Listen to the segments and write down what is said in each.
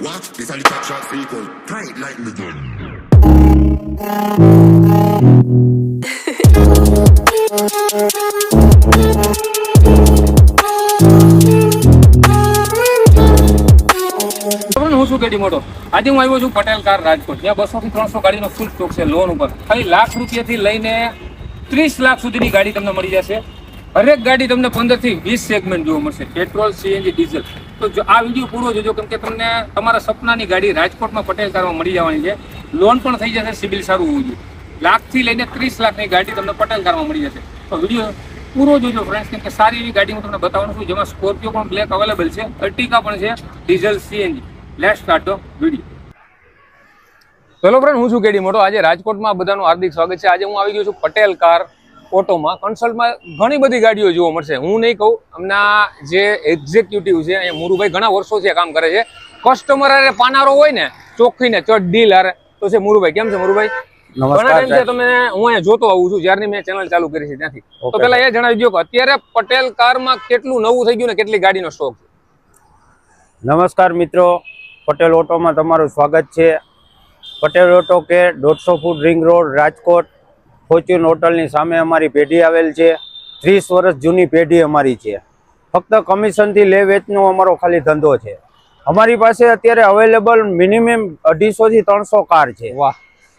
What? This a little shot sequel. Tight like gun. હું આજે હું આવ્યો છું પટેલ કાર રાજકોટ ત્યાં બસો થી ત્રણસો ગાડીનો ફૂલ સ્ટોક છે લોન ઉપર ખાલી લાખ રૂપિયાથી લઈને ત્રીસ લાખ સુધીની ગાડી તમને મળી જશે હરેક ગાડી તમને પંદરથી વીસ સેગમેન્ટ જોવા મળશે પેટ્રોલ સીએનજી ડીઝલ તો આ વીડિયો પૂરો જોજો, કેમ કે તમને તમારા સપનાની ગાડી રાજકોટમાં પટેલ કારમાં મળી જવાની છે. લોન પણ થઈ જશે, સિબિલ સારું હોવું જોઈએ. લાખથી લઈને ત્રીસ લાખની ગાડી તમને પટેલ કારમાં મળી જશે. તો વીડિયો પૂરો જોજો ફ્રેન્ડ્સ કેમ કે સારી એવી ગાડી હું તમને બતાવવાનું છું, જેમાં સ્કોર્પિયો પણ બ્લેક અવેલેબલ છે, અર્ટિકા પણ છે diesel CNG let's start the video ચલો ફ્રેન્ડ હું છું કેડી મોટો. આજે રાજકોટમાં બધાનું હાર્દિક સ્વાગત છે. આજે હું આવી ગયો છું પટેલ કાર ઓટોમાં કન્સલ્ટમાં ઘણી બધી ગાડીઓ જોવા મળશે. હું નહીં કહું એમના જે એક્ઝિક્યુટિવ છે અહીંયા મુરુભાઈ ઘણા વર્ષોથી કામ કરે છે. કસ્ટમર અરે પાનારો હોય ને ચોખ્ખીને ચટ ડીલ અરે તો છે મુરુભાઈ કેમ છે મુરુભાઈ? ઘણા તમે હું અહીંયા જોતો આવું છું જ્યારની મેં ચેનલ ચાલુ કરી છે ત્યાંથી. તો પેલા એ જણાવી દો કે અત્યારે પટેલ કારમાં કેટલું નવું થઈ ગયું ને કેટલી ગાડીનો સ્ટોક છે? નમસ્કાર મિત્રો. પટેલ ઓટોમાં તમારું સ્વાગત છે. પટેલ ઓટો કે દોઢસો foot ring road Rajkot. Fortune હોટલની સામે અમારી પેઢી આવેલ છે. ત્રીસ વર્ષ જૂની પેઢી અમારી છે. ફક્ત કમિશનથી લે વેચનો અમારો ખાલી ધંધો છે. અમારી પાસે અત્યારે અવેલેબલ મિનિમમ અઢીસોથી ત્રણસો કાર છે. વાહ.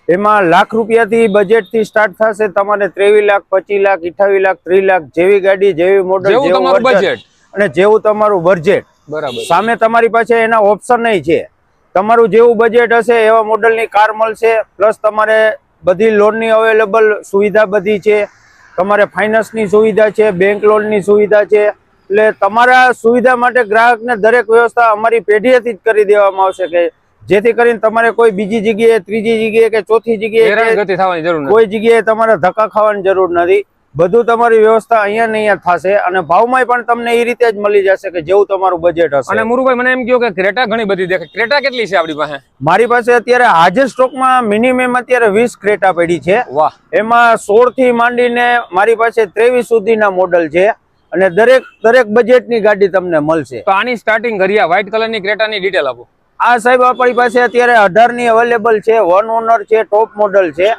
એમાં લાખ રૂપિયાથી બજેટથી સ્ટાર્ટ થશે તમારે ત્રેવીસ લાખ પચીસ લાખ અઠાવીસ લાખ ત્રીસ લાખ જેવી ગાડી જેવી મોડલ જેવું બજેટ અને જેવું તમારું બજેટ બરાબર. સામે તમારી પાસે એના ઓપ્શન નહીં છે. તમારું જેવું બજેટ હશે એવા મોડલની કાર મળશે પ્લસ તમારે બધી લોનની અવેલેબલ સુવિધા બધી છે. તમારે ફાઇનાન્સની સુવિધા છે બેંક લોનની સુવિધા છે. એટલે તમારા સુવિધા માટે ગ્રાહકને દરેક વ્યવસ્થા અમારી પેઢીએથી જ કરી દેવામાં આવશે કે જેથી કરીને તમારે કોઈ બીજી જગ્યાએ ત્રીજી જગ્યાએ કે ચોથી જગ્યાએ કોઈ જગ્યાએ તમારે ધક્કા ખાવાની જરૂર નથી. બધું તમારી વ્યવસ્થા અહીંયા ને અહીંયા થશે અને ભાવમાં પણ તમને એ રીતે જ મળી જશે કે જેવું તમારું બજેટ હશે. અને મુરુભાઈ મને એમ કહ્યું કે ક્રેટા ઘણી બધી દેખાય. ક્રેટા કેટલી છે આપણી પાસે? મારી પાસે અત્યારે હાજર સ્ટોકમાં મિનિમમ અત્યારે વીસ ક્રેટા પડી છે. વાહ. એમાં સોળથી માંડીને મારી પાસે ત્રેવીસ સુધીના મોડલ છે અને દરેક દરેક બજેટની ગાડી તમને મળશે. તો આની સ્ટાર્ટિંગ કરીએ વ્હાઇટ કલરની ક્રેટાની ડિટેલ આપો. આ સાહેબ આપણી પાસે અત્યારે અઢારની અવેલેબલ છે વન ઓનર છે ટોપ મોડલ છે.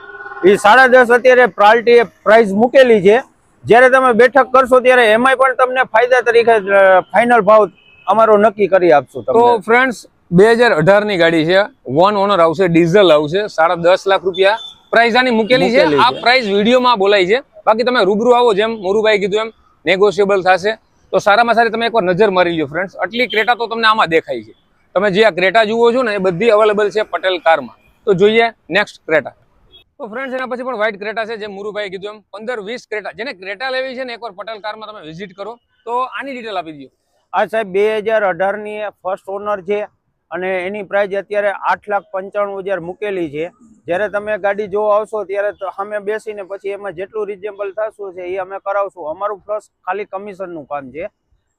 એ સાડા દસ અત્યારે પ્રાલ્ટી પ્રાઇસ મૂકેલી છે. જ્યારે તમે બેઠક કરશો ત્યારે એમાંય પણ તમને ફાયદા તરીકે ફાઇનલ ભાવ અમારો નક્કી કરી આપશું તો ફ્રેન્ડ્સ બે હજાર અઢારની ગાડી છે. વન ઓનર આવશે ડીઝલ આવશે. સાડા દસ લાખ રૂપિયા પ્રાઇસ આની મૂકેલી છે. આ. પ્રાઇસ વિડીયોમાં બોલાય છે. બાકી તમે રૂબરૂ આવો જેમ મોરુભાઈ કીધું એમ નેગોશિયેબલ થશે. તો સારામાં સારી તમે એકવાર નજર મારી લો ફ્રેન્ડ્સ આટલી ક્રેટા તો તમને આમાં દેખાય છે. તમે જે આ ક્રેટા જુઓ છો ને એ બધી અવેલેબલ છે પટેલ કારમાં તો જોઈએ નેક્સ્ટ ક્રેટા. તો ફ્રેન્ડ્સ એના પછી પણ વ્હાઇટ ક્રેટા છે જે મુરુભાઈ કીધું એમ પંદર વીસ ક્રેટા જેને ક્રેટા લેવી છે ને એકવાર પટેલ કારમાં તમે વિઝિટ કરો તો આની ડિટેલ આપી દો આ સાહેબ બે હજાર અઢારની ફર્સ્ટ ઓનર છે અને એની પ્રાઇસ અત્યારે આઠ લાખ પંચાણું હજાર મૂકેલી છે. જ્યારે તમે ગાડી જોવા આવશો ત્યારે અમે બેસીને પછી એમાં જેટલું રિઝનેબલ થશું છે એ અમે કરાવશું. અમારું પ્લસ ખાલી કમિશનનું કામ છે.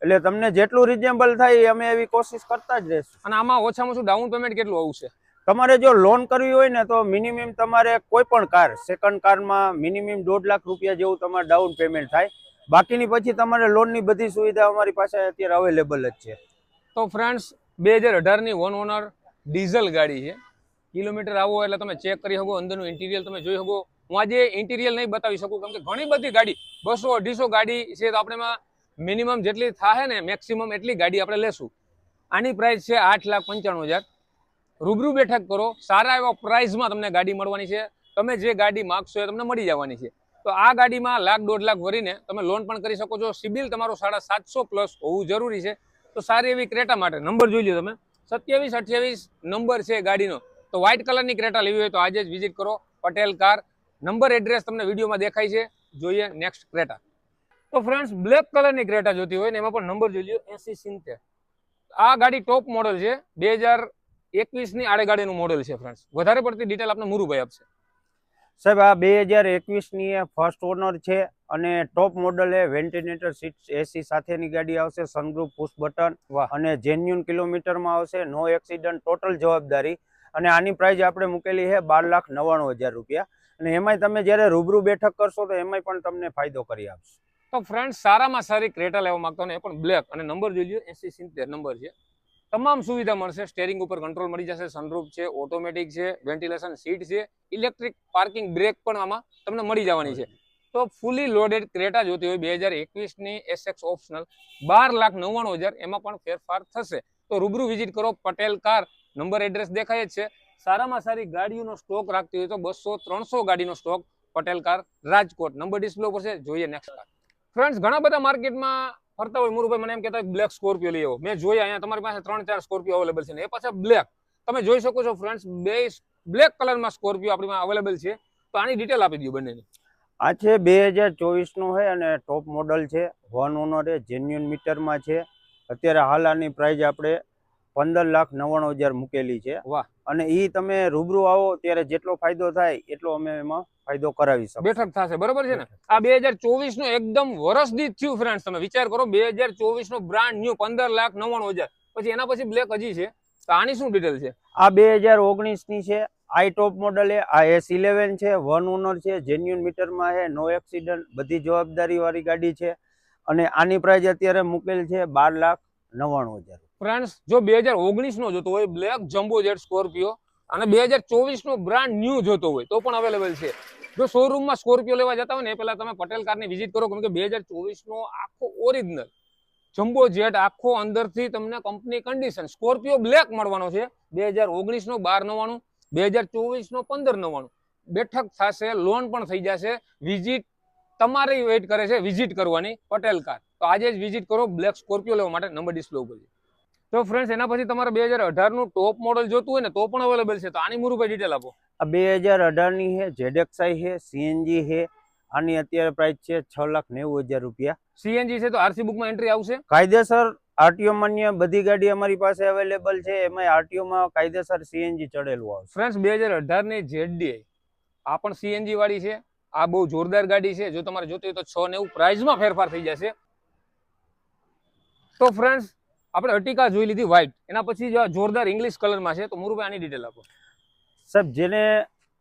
એટલે તમને જેટલું રિઝનેબલ થાય એ અમે એવી કોશિશ કરતા જ રહેશું. અને આમાં ઓછામાં ઓછું ડાઉન પેમેન્ટ કેટલું આવશે? તમારે જો લોન કરવી હોય ને તો મિનિમમ તમારે કોઈ પણ કાર સેકન્ડ કારમાં મિનિમમ દોઢ લાખ રૂપિયા જેવું તમારે ડાઉન પેમેન્ટ થાય. બાકીની પછી તમારે લોનની બધી સુવિધા અમારી પાસે અત્યારે અવેલેબલ જ છે. તો ફ્રેન્ડ્સ બે હજાર અઢારની વન ઓનર ડીઝલ ગાડી છે. કિલોમીટર આવો એટલે તમે ચેક કરી શકો, અંદરનું ઇન્ટિરિયર તમે જોઈ શકો. હું આજે ઇન્ટિરિયર નહીં બતાવી શકું, કેમ કે ઘણી બધી ગાડી, બસો અઢીસો ગાડી છે તો આપણે એમાં મિનિમમ જેટલી થાય ને મેક્સિમમ એટલી ગાડી આપણે લેશું. આની પ્રાઇસ છે આઠ લાખ પંચાણું હજાર. રૂબરૂ બેઠક કરો, સારા એવા પ્રાઇઝમાં તમને ગાડી મળવાની છે. તમે જે ગાડી માગશો એ તમને મળી જવાની છે. તો આ ગાડીમાં લાખ દોઢ લાખ ભરીને તમે લોન પણ કરી શકો છો. સિબિલ તમારો સાડા સાતસો પ્લસ હોવું જરૂરી છે. તો સારી એવી ક્રેટા માટે. નંબર જોઈ લો તમે. સત્યાવીસ, અઠ્યાવીસ નંબર છે ગાડીનો. તો વ્હાઇટ કલરની ક્રેટા લેવી હોય તો આજે જ વિઝિટ કરો. પટેલ કાર. નંબર એડ્રેસ તમને વિડીયોમાં દેખાય છે. જોઈએ નેક્સ્ટ ક્રેટા. તો ફ્રેન્ડ્સ બ્લેક કલરની ક્રેટા જોતી હોય ને એમાં પણ નંબર જોઈ લો એસી સિત્તેર. આ ગાડી ટોપ મોડલ છે. બે હજાર એકવીસની આડેગાડીનું મોડલ છે ફ્રેન્ડ્સ વધારે પડતી ડિટેલ આપણે મુરુભાઈ આપશે. સાહેબ આ બે હજાર એકવીસની ફર્સ્ટ ઓનર છે અને ટોપ મોડલ એ વેન્ટિલેટર સીટ એસી સાથેની ગાડી આવશે સનગ્રુપ પુશ બટન અને જેન્યુન કિલોમીટરમાં આવશે નો એક્સિડન્ટ ટોટલ જવાબદારી. અને આની પ્રાઇસ આપણે મૂકેલી છે બાર લાખ નવ્વાણું હજાર રૂપિયા. અને એમાંય તમે જ્યારે રૂબરૂ બેઠક કરશો તો એમાંય પણ તમને ફાયદો કરી આપશે. તો ફ્રેન્ડ સારામાં સારી ક્રેટા લેવા માંગતો ને એ પણ બ્લેક અને નંબર જોઈ લો એસી સિત્તેર નંબર છે. તમામ સુવિધા મળશે. સ્ટેરિંગ ઉપર કંટ્રોલ મળી જશે સનરૂફ છે ઓટોમેટિક છે વેન્ટિલેશન સીટ છે ઇલેક્ટ્રિક પાર્કિંગ બ્રેક પણ આમાં તમને મળી જવાની છે. તો ફૂલી લોડેડ ક્રેટા જોતી હોય, બે હજાર એકવીસની એસએક્સ ઓપ્શનલ બાર લાખ નવ્વાણું હજાર, એમાં પણ ફેરફાર થશે. તો રૂબરૂ વિઝિટ કરો, પટેલ કાર નંબર એડ્રેસ દેખાય જ છે. સારામાં સારી ગાડીઓનો સ્ટોક રાખતી હોય તો બસો ત્રણસો ગાડીનો stock Patel car, Rajkot. Number display ઉપર છે, જોઈએ નેક્સ્ટ કાર ફ્રેન્ડ્સ ઘણા બધા માર્કેટમાં ફરતા હોય મુરુભાઈ મને એમ કહેતા બ્લેક સ્કોર્પિયો લઈ આવો. મેં જોઈ અહીંયા તમારી પાસે ત્રણ ચાર સ્કોર્પિયો અવેલેબલ છે ને. એ પાછા બ્લેક તમે જોઈ શકો છો ફ્રેન્ડ્સ બે બ્લેક કલરમાં સ્કોર્પિયો આપણી પાસે અવેલેબલ છે. તો આની ડિટેલ આપી દઉં બંનેની. આ છે બે હજાર ચોવીસનું છે અને ટોપ મોડલ છે. વન ઓનર છે જેન્યુઅન મીટરમાં છે. અત્યારે હાલ આની પ્રાઇઝ આપણે પંદર લાખ નવ્વાણું હજાર મૂકેલી છે. વાહ. અને એ તમે રૂબરૂ આવો ત્યારે જેટલો ફાયદો થાય એટલો અમે એમાં ફાયદો કરાવી શકીએ. બેઠક થશે બરોબર છે ને? આ બે હજાર ચોવીસનું એકદમ વરસ દીધ થયું ફ્રેન્ડ તમે વિચાર કરો બે હજાર ચોવીસનું બ્રાન્ડ ન્યુ પંદર લાખ નવ્વાણું હજાર. પછી એના પછી બ્લેક હજી છે. તો આની શું ડિટેલ છે? આ બે હજાર ઓગણીસની છે આઈ ટોપ મોડલ એ આ એસ ઇલેવન છે વન ઓનર છે જેન્યુન મીટરમાં છે નો એક્સિડન્ટ બધી જવાબદારી વાળી ગાડી છે. અને આની પ્રાઇસ અત્યારે મૂકેલ છે બાર લાખ નવ્વાણું હજાર ફ્રેન્ડ્સ જો બે હજાર ઓગણીસ નો જોતો હોય બ્લેક જમ્બો જેટ સ્કોર્પિયો અને બે હજાર ચોવીસનો બ્રાન્ડ ન્યૂ જોતો હોય, તો પણ અવેલેબલ છે. જો શોરૂમમાં સ્કોર્પિયો લેવા જતા હોય ને, એ પહેલાં તમે પટેલ કારની વિઝિટ કરો, કેમ કે બે હજાર ચોવીસનો આખો ઓરિજિનલ જમ્બો જેટ આખો અંદરથી તમને કંપની કન્ડિશન સ્કોર્પિયો બ્લેક મળવાનો છે, બે હજાર ઓગણીસ નો બાર નવ્વાણું, બે હજાર ચોવીસ નો પંદર નવ્વાણું. બેઠક થશે લોન પણ થઈ જશે વિઝિટ તમારી વેઇટ કરે છે વિઝિટ કરવાની પટેલ કાર તો આજે જ વિઝિટ કરો બ્લેક સ્કોર્પિયો લેવા માટે નંબર ડિસ્પ્લે ઉપર તો ફ્રેન્ડ્સ એના પછી તમારે બે હજાર અઢારનું ટોપ મોડલ જોતું હોય ને તો પણ અવેલેબલ છે. તો આની મુરુભાઈ ડિટેલ આપો. આ બે હજાર અઢારની છે જેડેક્સાઈ છે સીએનજી છે. આની અત્યારે પ્રાઇસ છે છ લાખ નેવું હજાર રૂપિયા. સીએનજી છે તો આરસી બુકમાં એન્ટ્રી આવશે? કાયદેસર આરટીઓ માન્ય બધી ગાડી અમારી પાસે અવેલેબલ છે. એમાં આરટીઓ માં કાયદેસર સીએનજી ચડેલું આવશે. ફ્રેન્ડ્સ બે હજાર અઢારની જેડીઆઈ આ પણ સીએનજી વાળી છે. આ બહુ જોરદાર ગાડી છે. જો તમારે જોતી હોય તો છ નેવું પ્રાઇઝમાં ફેરફાર થઈ જશે. તો ફ્રેન્ડ્સ આપણે અટિકા જોઈ લીધી વ્હાઇટ એના પછી જોરદાર ઇંગ્લિશ કલરમાં છે તો મુરુભાઈ આની ડિટેલ આપો. સાહેબ જેને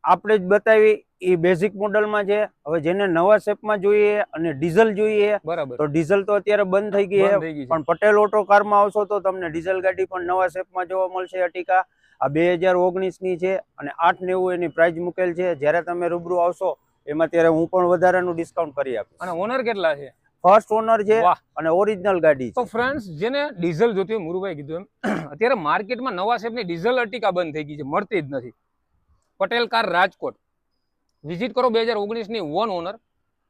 આપણે જ બતાવી એ બેઝિક મોડલમાં છે. હવે જેને નવા શેપમાં જોઈએ અને ડીઝલ જોઈએ બરાબર. તો ડીઝલ તો અત્યારે બંધ થઈ ગઈ છે. પણ પટેલ ઓટો કારમાં આવશો તો તમને ડીઝલ ગાડી પણ નવા શેપમાં જોવા મળશે અટિકા. આ બે હજાર ઓગણીસની છે અને આઠ નેવું એની પ્રાઇસ મૂકેલ છે. જ્યારે તમે રૂબરૂ આવશો એમાં ત્યારે હું પણ વધારાનું ડિસ્કાઉન્ટ કરી આપીશ. અને ઓનર કેટલા છે? ફર્સ્ટ ઓનર છે અને ઓરિજિનલ ગાડી તો ફ્રેન્ડ્સ જેને ડીઝલ જોતી હોય મુરુભાઈ કીધું એમ અત્યારે માર્કેટમાં નવા શેપની ડીઝલ અર્ટિકા બંધ થઈ ગઈ છે મળતી જ નથી. પટેલ કાર રાજકોટ. વિઝિટ કરો બે હજાર ઓગણીસની વન ઓનર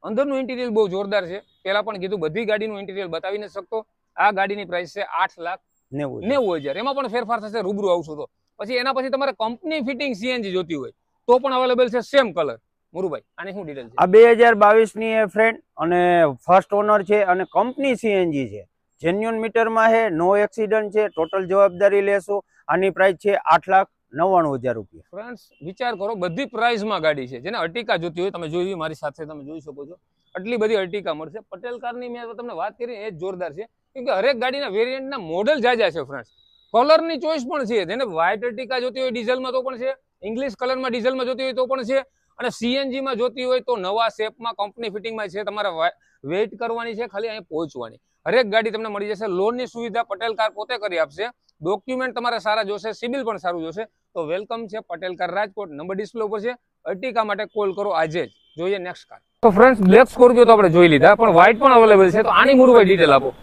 અંદરનું ઇન્ટિરિયર બહુ જોરદાર છે. પહેલાં પણ કીધું બધી ગાડીનું ઇન્ટિરિયર બતાવી નથી શકતો. આ ગાડીની પ્રાઇસ છે આઠ લાખ નેવું. નેવું હજાર. એમાં પણ ફેરફાર થશે રૂબરૂ આવશો તો. પછી એના પછી તમારે કંપની ફિટિંગ સીએનજી જોતી હોય તો પણ અવેલેબલ છે સેમ કલર મુરુભાઈ આની શું ડિટેલ છે? આ બે હજાર બાવીસની એ ફ્રેન્ડ અને ફર્સ્ટ ઓનર છે અને કંપની સીએનજી છે. જેન્યુઅન મીટરમાં છે નો એક્સિડન્ટ છે ટોટલ જવાબદારી લેશું. આની પ્રાઇસ છે આઠ લાખ નવ્વાણું હજાર રૂપિયા. ફ્રેન્ડ્સ વિચાર કરો બધી પ્રાઇઝમાં ગાડી છે. જેને અર્ટિકા જોતી હોય તમે જોઈ મારી સાથે તમે જોઈ શકો છો. આટલી બધી અર્ટિકા મળશે. પટેલ કારની મેં તમને વાત કરી એ જ જોરદાર છે. કેમ કે હરેક ગાડીના વેરિયન્ટના મોડલ જાજા છે ફ્રેન્ડ્સ કલરની ચોઈસ પણ છે. જેને વ્હાઇટ અર્ટિકા જોતી હોય ડીઝલમાં તો પણ છે. ઇંગ્લિશ કલરમાં ડીઝલમાં જોતી હોય તો પણ છે. અને સીએનજીમાં જોતી હોય તો નવા શેપમાં કંપની ફિટિંગમાં છે, તમારે વેઇટ કરવાની છે, ખાલી અહીં પહોંચવાની. હરેક ગાડી તમને મળી જશે. લોનની સુવિધા પટેલ કાર પોતે કરી આપશે. ડોક્યુમેન્ટ તમારે સારા જોશે, સિબિલ પણ સારું જોશે. તો વેલકમ છે Patel car Rajkot. Number display ઉપર છે. અર્ટિકા માટે કોલ કરો આજે જ. જોઈએ નેક્સ્ટ કાર તો ફ્રેન્ડ્સ બ્લેક સ્કોર્પિયો તો આપણે જોઈ લીધા, પણ વ્હાઇટ પણ અવેલેબલ છે. તો આની મૂળ ડિટેલ આપો.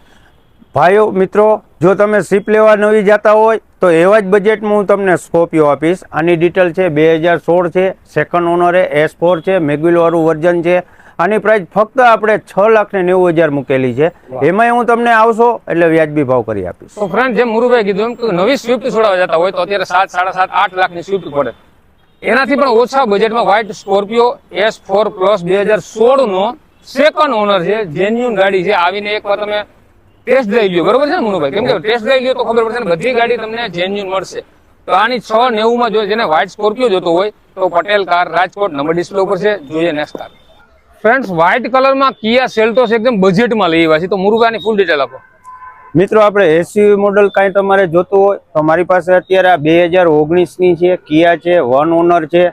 ભાઈઓ મિત્રો જો તમે શિપ લેવા નવી જતા હોય તો એવા જ બજેટમાં હું તમને સ્કોપિયો આપીશ. આની ડિટેલ છે બે હજાર સોળ છે સેકન્ડ ઓનરે એસ ફોર છે મેગ્યુલવાળું વર્ઝન છે. આની પ્રાઇસ ફક્ત આપણે છ લાખ ને નેવું હજાર મૂકેલી છે. એમાં હું તમને આવશો એટલે વ્યાજબી ભાવ કરી આપીશ. તો ફ્રેન્ડ જેમ મુરુભાઈ કીધું એમ કે નવી સ્વિફ્ટ છોડાવવા જતા હોય તો અત્યારે સાત સાડા સાત આઠ લાખની સ્વિફ્ટ પડે. એનાથી પણ ઓછા બજેટમાં white Scorpio S four plus બે હજાર સોળ નો સેકન્ડ ઓનર છે જેન્યુન ગાડી છે. આવીને એકવાર તમે ટેસ્ટ ડ્રાઈવ લ્યો, બરોબર છે ને મુનુભાઈ? કેમ કે ટેસ્ટ ડ્રાઈવ લ્યો તો ખબર પડશે બધી ગાડી તમને જેન્યુન મળશે. તો આની છ નેવું માં જો જેને વ્હાઇટ સ્કોર્પિયો જોતો હોય, તો Patel car, Rajkot, number display ઉપર છે, જોઈએ નેક્સ્ટ કાર ફ્રેન્ડ્સ વ્હાઇટ કલરમાં કિયા સેલ્ટોસ એકદમ બજેટમાં લઈ આવ્યા છે. તો મુરુભાઈની ફૂલ ડિટેલ આપો. મિત્રો, આપણે એસયુવી મોડલ કાંઈ તમારે જોતું હોય, તો મારી પાસે અત્યારે આ બે હજાર ઓગણીસની છે કિયા છે વન ઓનર છે,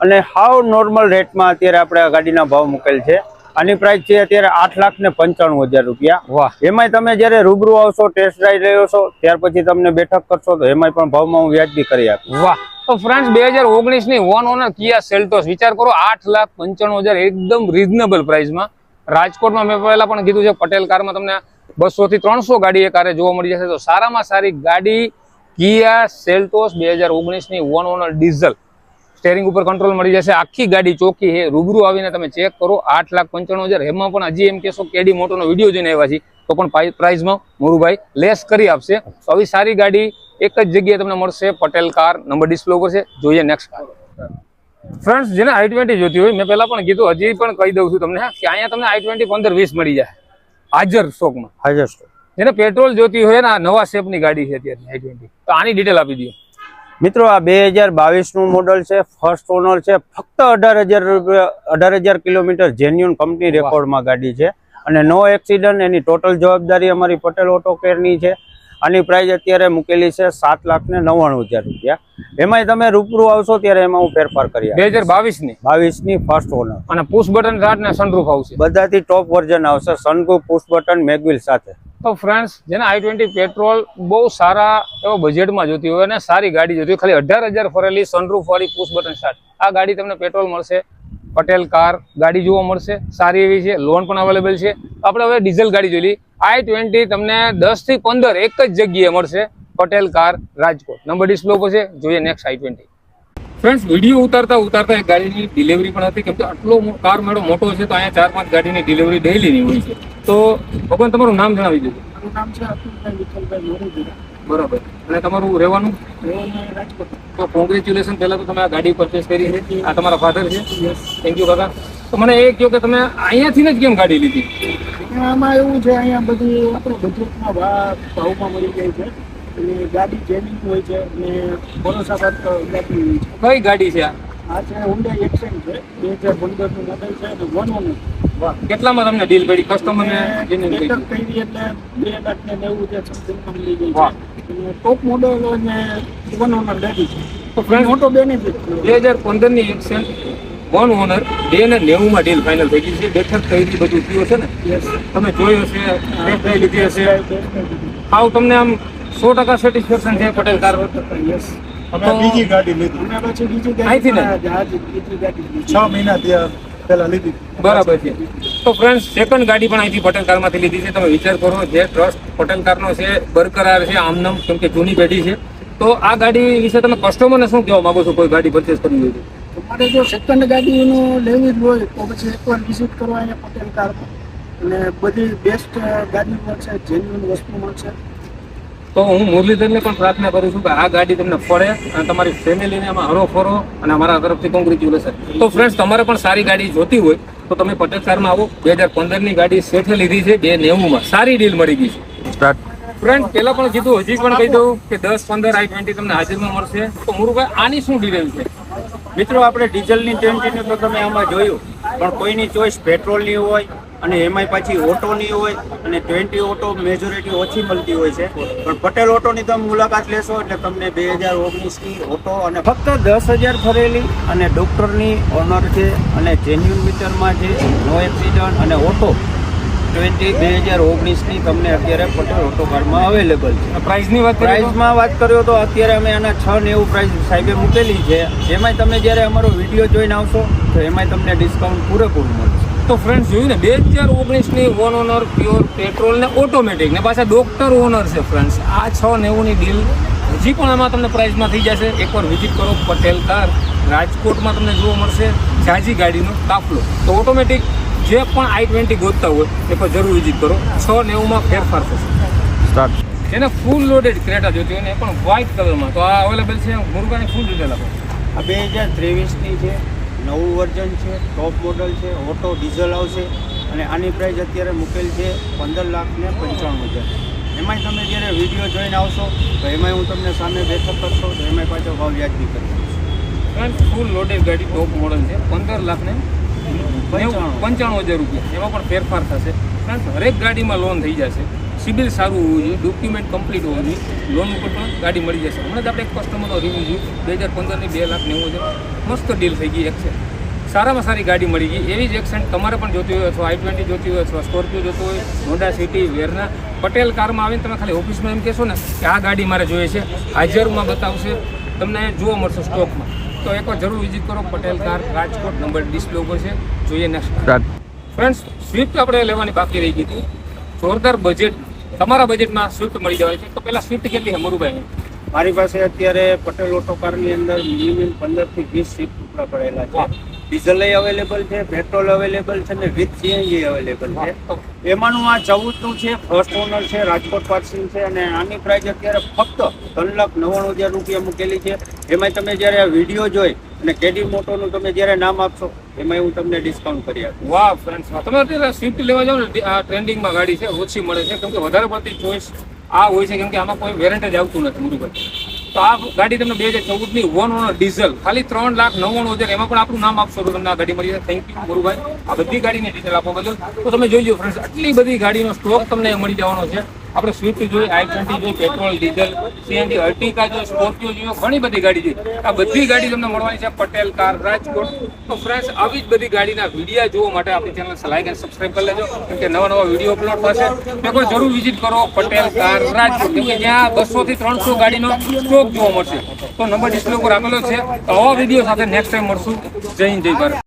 અને હાવ નોર્મલ રેટમાં અત્યારે આપણે આ ગાડીના ભાવ મૂકેલ છે. આની પ્રાઇસ છે અત્યારે આઠ લાખ ને પંચાણું હજાર રૂપિયા. વાહ. એમાંય તમે જ્યારે રૂબરૂ આવશો ટેસ્ટ ડ્રાઈવ લેવો છો ત્યાર પછી તમને બેઠક કરશો તો એમાંય પણ ભાવમાં હું વ્યાજબી કરી આપું વાહ. તો ફ્રેન્ડ બે હજાર ઓગણીસની વન ઓનર કિયા સેલ્ટોસ. વિચાર કરો આઠ લાખ પંચાણું હજાર એકદમ રિઝનેબલ પ્રાઇસમાં રાજકોટમાં મેં પહેલા પણ કીધું છે પટેલ કારમાં તમને બસો થી ત્રણસો ગાડી એ કારે જોવા મળી જશે. તો સારામાં સારી ગાડી કિયા સેલ્ટોસ બે હજાર ઓગણીસની વન ઓનર ડીઝલ. સ્ટેરિંગ ઉપર કંટ્રોલ મળી જશે. આખી ગાડી ચોકી છે. રૂબરૂ આવીને તમે ચેક કરો. આઠ લાખ પંચાણું હજાર. એમાં પણ હજી એમ કહેશો કેડી મોટોનો વીડિયો જોઈને આવ્યા છે તો પણ પ્રાઇઝમાં મોરુભાઈ લેસ કરી આપશે. તો આવી સારી ગાડી એક જ જગ્યાએ તમને મળશે. પટેલ કાર નંબર ડિસ્પ્લે કરશે છે. જોઈએ નેક્સ્ટ કાર ફ્રેન્ડ્સ જેને આઈ ટ્વેન્ટી જોતી હોય મેં પહેલા પણ કીધું હજી પણ કહી દઉં છું તમને કે અહીંયા તમને આઈ ટ્વેન્ટી પંદર વીસ મળી જાય. હાજર સ્ટોકમાં હાજર સ્ટોક જેને પેટ્રોલ જોતી હોય ને આ નવા શેપની ગાડી છે અત્યારે આઈ ટ્વેન્ટી તો આની ડિટેલ આપી દો મિત્રો આ બે હજાર બાવીસનું મોડલ છે ફર્સ્ટ ઓનર છે ફક્ત અઢાર હજાર રૂપિયા અઢાર હજાર કિલોમીટર જેન્યુન કંપની રેકોર્ડમાં ગાડી છે. અને નો એક્સિડન્ટ એની ટોટલ જવાબદારી અમારી પટેલ ઓટો કેરની છે. આની પ્રાઇસ અત્યારે મૂકેલી છે સાત લાખ ને નવ્વાણું હજાર રૂપિયા. એમાંય તમે રૂબરૂ આવશો ત્યારે એમાં હું ફેરફાર કરી બે હજાર બાવીસની? બાવીસની ફર્સ્ટ ઓનર અને પુશ બટન ને સનરૂફ આવશે? બધાથી ટોપ વર્ઝન આવશે. Sunroof push button mag wheel સાથે. તો ફ્રેન્ડ્સ જેને આઈ ટ્વેન્ટી પેટ્રોલ બહુ સારા એવા બજેટમાં જોતી હોય અને સારી ગાડી જોતી હોય, ખાલી અઢાર હજાર ફરેલી સનરૂફ વાળી પુશ બટન સ્ટાર્ટ આ ગાડી તમને પેટ્રોલ મળશે, પટેલ કાર ગાડી જોવા મળશે, સારી એવી છે લોન પણ અવેલેબલ છે. આપણે હવે ડીઝલ ગાડી જોઈ લઈએ. આઈ ટ્વેન્ટી તમને દસથી પંદર એક જ જગ્યાએ મળશે, Patel car Rajkot. Number display ઉપર છે, જોઈએ next I twenty friends video ઉતારતા ઉતારતા એક ગાડીની ડિલિવરી પણ હતી. કેમ કે આટલો કાર મેળો મોટો છે તો અહીંયા ચાર પાંચ ગાડીની ડિલિવરી ડેલીની હોય છે. તો ભગવાન તમારું નામ જણાવી દેજો. મારું નામ છે અતુલભાઈ વિઠ્ઠલભાઈ મોરેજીરા બરાબર. અને તમારું રહેવાનું? તો કોંગ્રેચ્યુલેશન પહેલાં તો તમે આ ગાડી પરચેસ કરી. છે આ તમારા ફાધર છે. થેન્ક યુ કાકા. તો મને એ કહો કે તમે અહીંયાથી જ કેમ ગાડી લીધી? આમાં એવું છે અહીંયા બધું આપણે બજેટમાં ભાવમાં મળી જાય છે. અને ગાડી જેની હોય છે અને ભરોસાપાત્ર ગાડી હોય છે. કઈ ગાડી છે આ? છે હુન્ડાઈ એક્સેન્ટ છે. બે હજાર પંદરનું મોડલ છે અને વન ઓનર વાહ. કેટલામાં તમને ડીલ પડી? કસ્ટમરને બેકઅપ કરી એટલે બે લાખ ને નેવું હજાર સમથિંગમાં મળી વાહ. છે. અને ટોપ મોડલ અને વન ઓનર ગાડી છે. તો ફ્રેન્ડ મોટો બેનિફિટ બે હજાર પંદરની એક્સેન્ટ વન ઓનર બે ને નેવુંમાં ડીલ ફાઇનલ થઈ ગઈ છે. બેઠક ગઈ બધું થયું છે ને? તમે જોયું હશે લીધી હશે. હાવ તમને આમ સો ટકા સેટિસ્ફેક્શન છે પટેલ કાર યસ અમે બીજી ગાડી લીધી. અમે પછી બીજી? ગાડી હાજી બીજી ગાડી છ મહિના ત્યાં પહેલા લીધી. બરાબર છે. તો ફ્રેન્ડ્સ સેકન્ડ ગાડી પણ અહીંથી પટેલ કારમાંથી લીધી છે. તમે વિચાર કરો જે ટ્રસ્ટ પટેલ કારનો છે બરકરાર છે આમનામ કેમ કે જૂની પેઢી છે. તો આ ગાડી વિશે તમે કસ્ટમરને શું કહેવા માગો છો? કોઈ ગાડી પરચેસ કરવી હોય તો? તમારે જો સેકન્ડ ગાડીનું લેવી જ હોય તો પછી એકવાર વિઝિટ કરવા અહીંયા પટેલ કારમાં અને બધી બેસ્ટ ગાડી મળશે જેન્યુન વસ્તુ મળશે. તો હું મુરલીધરને પણ પ્રાર્થના કરું છું કે આ ગાડી તમને ફળે અને તમારી ફેમિલીને આમાં હરો ફરો અને અમારા તરફથી કોંગ્રેચ્યુલેશન. તો ફ્રેન્ડ્સ તમારે પણ સારી ગાડી જોતી હોય તો તમે પટેલ કારમાં આવો. બે હજાર પંદરની ગાડી શેઠે લીધી છે બે નેવુંમાં. સારી ડીલ મળી ગઈ છે. ફ્રેન્ડ પહેલાં પણ કીધું હજી પણ કહી દઉં કે દસ પંદર આઈ ટ્વેન્ટી તમને હાજરમાં મળશે. તો મુરુભાઈ આની શું ડિટેલ છે? મિત્રો આપણે ડીઝલની ટ્વેન્ટીનું તો તમે આમાં જોયું પણ કોઈની ચોઈસ પેટ્રોલની હોય અને એમાંય પાછી ઓટોની હોય અને ટ્વેન્ટી ઓટો મેજોરિટી ઓછી મળતી હોય છે. પણ પટેલ ઓટોની તમે મુલાકાત લેશો એટલે તમને બે હજાર ઓગણીસની ઓટો અને ફક્ત દસ હજાર ફરેલી અને ડૉક્ટરની ઓનર છે અને જેન્યુન મીટરમાં છે નો એક્સિડન્ટ અને ઓટો. ટ્વેન્ટી બે હજાર ઓગણીસની તમને અત્યારે પટેલ ઓટો કારમાં અવેલેબલ છે પ્રાઇસની વાત પ્રાઇસમાં વાત કર્યો તો અત્યારે અમે આના છ નેવું પ્રાઇસ સાહેબે મૂકેલી છે. એમાંય તમે જ્યારે અમારો વીડિયો જોઈને આવશો તો એમાંય તમને ડિસ્કાઉન્ટ પૂરેપૂરું મળશે. તો ફ્રેન્ડ્સ જોયું ને? બે હજાર ઓગણીસની વન ઓનર પ્યોર પેટ્રોલ ને ઓટોમેટિક ને પાછા ડોક્ટર ઓનર છે ફ્રેન્ડ્સ આ છ નેવુંની ડીલ હજી પણ આમાં તમને પ્રાઇસમાં થઈ જશે. એકવાર વિઝિટ કરો પટેલ કાર રાજકોટમાં તમને જોવા મળશે જાજી ગાડીનો કાફલો. તો ઓટોમેટિક જે પણ આઈ ટ્વેન્ટી ગોતતા હોય એ પણ જરૂર વિઝિટ કરો. છ નેવુંમાં ફેરફાર થશે. સ્ટાર્ટ જેને ફૂલ લોડેડ ક્રેટા જોતી હોય ને એ પણ વ્હાઇટ કલરમાં તો આ અવેલેબલ છે મુરગાની ફૂલ ડિટેલ આપો. આ બે હજાર ત્રેવીસની છે. નવું વર્ઝન છે ટોપ મોડલ છે ઓટો ડીઝલ આવશે અને આની પ્રાઇસ અત્યારે મૂકેલ છે પંદર લાખ ને પંચાણું હજાર. એમાંય તમે જ્યારે વીડિયો જોઈને આવશો તો એમાંય હું તમને સામે બેઠક કરશો તો એમાંય પાછો ભાવ વ્યાજબી કરીશ ફ્રેન્ડ ફૂલ લોડેડ ગાડી ટોપ મોડલ છે. પંદર લાખ ને પંચાણું. પંચાણું હજાર રૂપિયા. એમાં પણ ફેરફાર થશે. ફ્રેન્ડ હરેક ગાડીમાં લોન થઈ જશે. સિબિલ સારું હોવું જોઈએ ડોક્યુમેન્ટ કમ્પ્લીટ હોવું જોઈએ લોન ઉપર પણ ગાડી મળી જશે. હમણાં જ આપણે એક કસ્ટમરનો રિવ્યુ જોયું બે હજાર પંદરની બે લાખ નેવું હજાર. મસ્ત ડીલ થઈ ગઈ એક છે. સારામાં સારી ગાડી મળી ગઈ. એવી જ એક્સેન્ટ તમારે પણ જોતી હોય અથવા આઈ ટ્વેન્ટી જોતી હોય અથવા સ્કોર્પિયો જોતો હોય હોન્ડા સિટી વેરના પટેલ કારમાં આવીને તમે ખાલી ઓફિસમાં એમ કહેશો ને કે આ ગાડી મારે જોઈએ છે હાજરમાં બતાવશે તમને જોવા મળશે સ્ટોકમાં તો એકવાર જરૂર વિઝિટ કરો Patel car Rajkot number display ઉપર છે. જોઈએ નેક્સ્ટ ફ્રેન્ડ્સ સ્વિફ્ટ આપણે લેવાની બાકી રહી ગઈ હતી. જોરદાર બજેટ તમારા બજેટમાં સ્વિફ્ટ મળી જવાય છે? તો પહેલા સ્વિફ્ટ કેટલી છે મરુભાઈ? મારી પાસે અત્યારે પટેલ ઓટો કારની અંદર મિનિમમ પંદરથી વીસ સીટ ટુકડા પડેલા છે. ડીઝલ અવેલેબલ છે, પેટ્રોલ અવેલેબલ છે ને વિથ સીએનજી અવેલેબલ છે. એમાંનું આ ચૌદનું છે ફર્સ્ટ ઓનર છે, રાજકોટ પાર્સિંગ છે અને આની પ્રાઇસ અત્યારે ફક્ત ત્રણ લાખ નવ્વાણું હજાર રૂપિયા મૂકેલી છે. એમાં તમે જ્યારે આ વીડિયો જોઈ અને કેડી મોટોનું તમે જ્યારે નામ આપશો એમાં હું તમને ડિસ્કાઉન્ટ કરી આપું વાહ ફ્રેન્ડ્સ તમે અત્યારે સ્વિફ્ટ લેવા જાવ ને આ ટ્રેન્ડિંગમાં ગાડી છે, ઓછી મળે છે. કેમ કે વધારે પડતી ચોઈસ આ હોય છે, કેમ કે આમાં કોઈ વેરંટ જ આવતું નથી મુરુભાઈ તો આ ગાડી તમને બે હજાર ચૌદની વન ઓનર ડીઝલ, ખાલી ત્રણ લાખ નવ્વાણું હજાર, એમાં પણ આપણું નામ આપશો તમને આ ગાડી મળી જાય. Thank you Gurubhai. આ બધી ગાડીની ડિટેલ આપવા બદલ. તો તમે જોઈ લો ફ્રેન્ડ્સ આટલી બધી ગાડીનો સ્ટોક તમને મળી જવાનો છે. આપણે સ્વિફ્ટ જોઈએ આઈ ટ્વેન્ટી જોઈએ પેટ્રોલ ડીઝલ સીએનજી અર્ટિકા જોઈએ સ્કોર્પિયો જોઈએ ઘણી બધી ગાડી જોઈએ આ બધી ગાડી તમને મળવાની છે, પટેલ, કાર, રાજકોટ. તો ફ્રેન્ડ્સ આવી જ બધી ગાડીના વીડિયો જોવા માટે આપણી ચેનલ લાઈક અને સબસ્ક્રાઈબ કરી લેજો. કેમ કે નવા નવા વીડિયો અપલોડ થશે. એકવાર જરૂર વિઝિટ કરો, પટેલ, કાર, રાજકોટ. કેમ કે જ્યાં બસો થી ત્રણસો ગાડીનો સ્ટોક જોવા મળશે. તો નંબર ડિસ્પ્લે ઉપર આપેલો છે. તો આવા વીડિયો સાથે નેક્સ્ટ ટાઈમ મળશું. જય હિન્દ, જય ભારત.